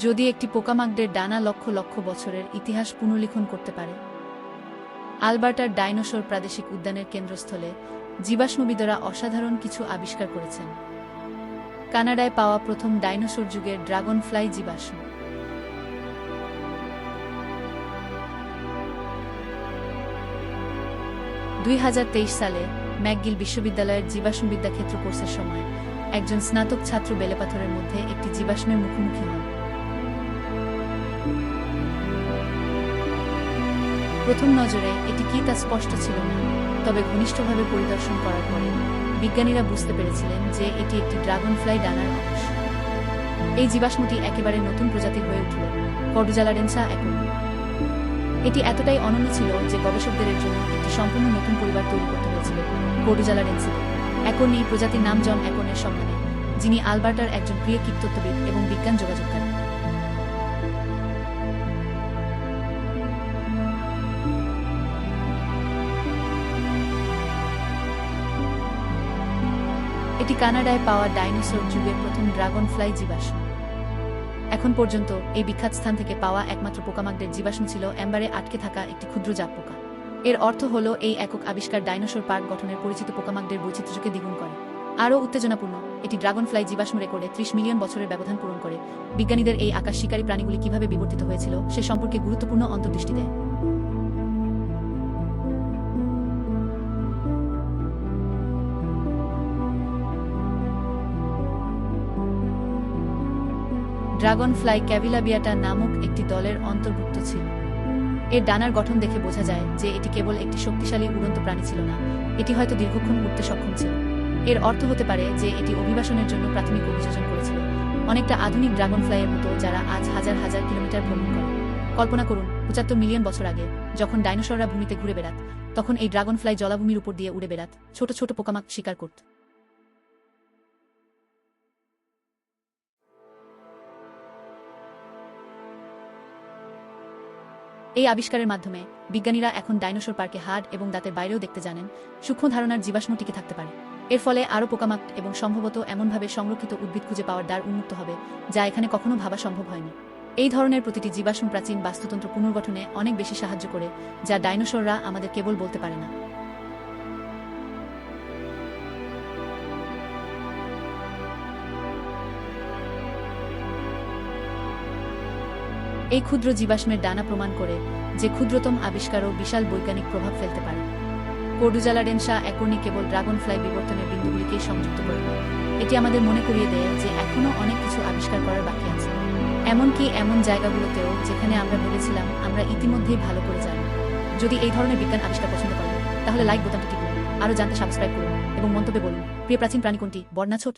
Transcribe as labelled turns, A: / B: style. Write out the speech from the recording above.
A: যদি একটি পোকামাকড়ের ডানা লক্ষ লক্ষ বছরের ইতিহাস পুনর্লিখন করতে পারে। আলবার্টার ডাইনোসর প্রাদেশিক উদ্যানের কেন্দ্রস্থলে জীবাশ্মবিদরা অসাধারণ কিছু আবিষ্কার করেছেন। কানাডায় পাওয়া প্রথম ডাইনোসর যুগের ড্রাগন ফ্লাই জীবাশ্ম। দুই হাজার তেইশ সালে ম্যাকগিল বিশ্ববিদ্যালয়ের জীবাশ্মবিদ্যা ক্ষেত্র কোর্সের সময় একজন স্নাতক ছাত্র বেলেপাথরের মধ্যে একটি জীবাশ্মের মুখোমুখি হন। প্রথম নজরে এটি কি তা স্পষ্ট ছিল না, তবে ঘনিষ্ঠভাবে পরিদর্শন করার পরে বিজ্ঞানীরা বুঝতে পেরেছিলেন যে এটি একটি ড্রাগন ফ্লাই ডানার অংশ। এই জীবাশ্মটি একেবারে নতুন প্রজাতির হয়ে উঠল কডুজালাডেন্সা একন এটি এতটাই অনন্য ছিল যে গবেষকদের জন্য একটি সম্পূর্ণ নতুন পরিবার তৈরি করতে হয়েছিল কডুজালাডেন্সি এখন এই প্রজাতির নাম জন একনের সম্মানে যিনি আলবার্টার একজন প্রিয় কীটতত্ত্ববিদ এবং বিজ্ঞান যোগাযোগকারী। এটি কানাডায় পাওয়া ডাইনোসর যুগের প্রথম ড্রাগন ফ্লাই জীবাশ্ম। এখন পর্যন্ত এই বিখ্যাত স্থান থেকে পাওয়া একমাত্র পোকামাকদের জীবাশ্ম ছিল এম্বারে আটকে থাকা একটি ক্ষুদ্র জাপ পোকা। এর অর্থ হল এই একক আবিষ্কার ডাইনোসর পার্ক গঠনের পরিচিত পোকামাকদের বৈচিত্র্যকে দ্বিগুণ করে। আরও উত্তেজনাপূর্ণ, এটি ড্রাগন ফ্লাই জীবাশ্ম রেকর্ডে ত্রিশ মিলিয়ন বছরের ব্যবধান পূরণ করে। বিজ্ঞানীদের এই আকাশ শিকারী প্রাণীগুলি কীভাবে বিবর্তিত হয়েছিল, সে সম্পর্কে গুরুত্বপূর্ণ অন্তর্দৃষ্টি দেয়। ড্রাগন ফ্লাই ক্যাভিলাবিয়াটা নামক একটি দলের অন্তর্ভুক্ত ছিল। এর ডানার গঠন দেখে বোঝা যায় যে এটি কেবল একটি শক্তিশালী উড়ন্ত প্রাণী ছিল না, এটি হয়তো দীর্ঘক্ষণ উঠতে সক্ষম ছিল। এর অর্থ হতে পারে যে এটি অভিবাসনের জন্য প্রাথমিক অভিযোজন করেছিল। অনেকটা আধুনিক ড্রাগন ফ্লাইয়ের মতো যারা আজ হাজার হাজার কিলোমিটার ভ্রমণ করে। কল্পনা করুন, পঁচাত্তর মিলিয়ন বছর আগে যখন ডাইনোসররা ভূমিতে ঘুরে বেড়াত, তখন এই ড্রাগন ফ্লাই জলাভূমির উপর দিয়ে উড়ে বেড়াত, ছোট ছোট পোকামাক শিকার করত। এই আবিষ্কারের মাধ্যমে বিজ্ঞানীরা এখন ডাইনোসর পার্কে হাড় এবং দাঁতের বাইরেও দেখতে জানেন সূক্ষ্ম ধারণার জীবাশ্ম টিকে থাকতে পারে। এর ফলে আরও পোকামাক এবং সম্ভবত এমনভাবে সংরক্ষিত উদ্ভিদ খুঁজে পাওয়ার দ্বার উন্মুক্ত হবে, যা এখানে কখনো ভাবা সম্ভব হয়নি। এই ধরনের প্রতিটি জীবাশ্ম প্রাচীন বাস্তুতন্ত্র পুনর্গঠনে অনেক বেশি সাহায্য করে, যা ডাইনোসররা আমাদের কেবল বলতে পারে না। এই ক্ষুদ্র জীবাশ্মের ডানা প্রমাণ করে যে ক্ষুদ্রতম আবিষ্কারও বিশাল বৈজ্ঞানিক প্রভাব ফেলতে পারে। কোডুজালাডেনসা একর্নি কেবল ড্রাগন ফ্লাই বিবর্তনের বিন্দুগুলিকেই সংযুক্ত করে। এটি আমাদের মনে করিয়ে দেয় যে এখনও অনেক কিছু আবিষ্কার করার বাকি আছে। এমনকি এমন জায়গাগুলোতেও যেখানে আমরা ভেবেছিলাম আমরা ইতিমধ্যেই ভালো করে জানি। যদি এই ধরনের বিজ্ঞান আবিষ্কার পছন্দ করেন, তাহলে লাইক বোতামটি টিপুন, আরও জানতে সাবস্ক্রাইব করুন এবং মন্তব্যে বলুন, প্রিয় প্রাচীন প্রাণী কোনটি, বর্ণাছোট?